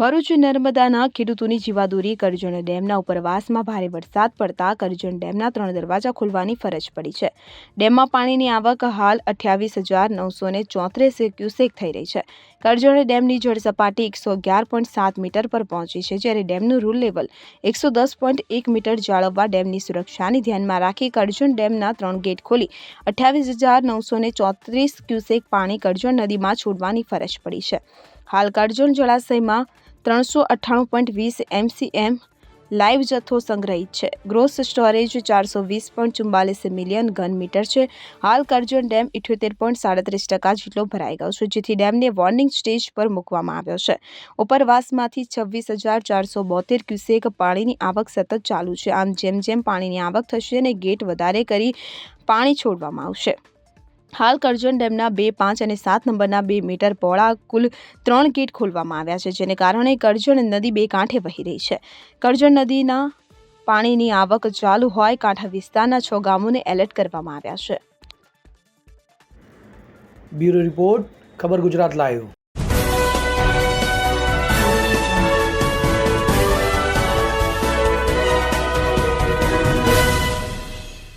ભરૂચ નર્મદાના ખેડૂતોની જીવાદોરી કરજણ ડેમના ઉપરવાસમાં ભારે વરસાદ પડતા કરજણ ડેમના ત્રણ દરવાજા ખોલવાની ફરજ પડી છે. ડેમમાં પાણીની આવક હાલ અઠ્યાવીસ હજાર નવસો ને ચોત્રીસ ક્યુસેક થઈ રહી છે. કરજણ ડેમની જળ સપાટી એકસો અગિયાર પોઈન્ટ સાત મીટર પર પહોંચી છે, જ્યારે ડેમનું રૂલ લેવલ એકસો દસ પોઈન્ટ એક મીટર જાળવવા ડેમની સુરક્ષાને ધ્યાનમાં રાખી કરજણ ડેમના ત્રણ ગેટ ખોલી અઠ્યાવીસ હજાર નવસો ને ચોત્રીસ ક્યુસેક પાણી કરજણ નદીમાં છોડવાની ફરજ પડી છે. હાલ કરજણ જળાશયમાં ત્રણસો અઠ્ઠાણું પોઈન્ટ વીસ એમસીએમ લાઈવ જથ્થો સંગ્રહિત છે. ગ્રોસ સ્ટોરેજ ચારસો વીસ પોઈન્ટ ચુમ્બાલીસ મિલિયન ઘન મીટર છે. હાલ કરજણ ડેમ ઇઠ્યોતેર પોઈન્ટ સાડત્રીસ ટકા જેટલો ભરાઈ ગયો છે, જેથી ડેમને વોર્નિંગ સ્ટેજ પર મૂકવામાં આવ્યો છે. ઉપરવાસમાંથી છવ્વીસ હજાર ચારસો બોતેર ક્યુસેક પાણીની આવક સતત ચાલુ છે. આમ જેમ જેમ પાણીની આવક થશે અને ગેટ વધારે કરી પાણી છોડવામાં આવશે. હાલ કરજણ ડેમના બે પાંચ અને સાત નંબરના બે મીટર પહોળા કુલ ત્રણ ગેટ ખોલવામાં આવ્યા છે, જેને કારણે કરજણ નદી બે કાંઠે વહી રહી છે. કરજણ નદીના પાણીની આવક ચાલુ હોય કાંઠા વિસ્તારના છ ગામોને એલર્ટ કરવામાં આવ્યા છે. બ્યુરો રિપોર્ટ, ખબર ગુજરાત લાઈવ.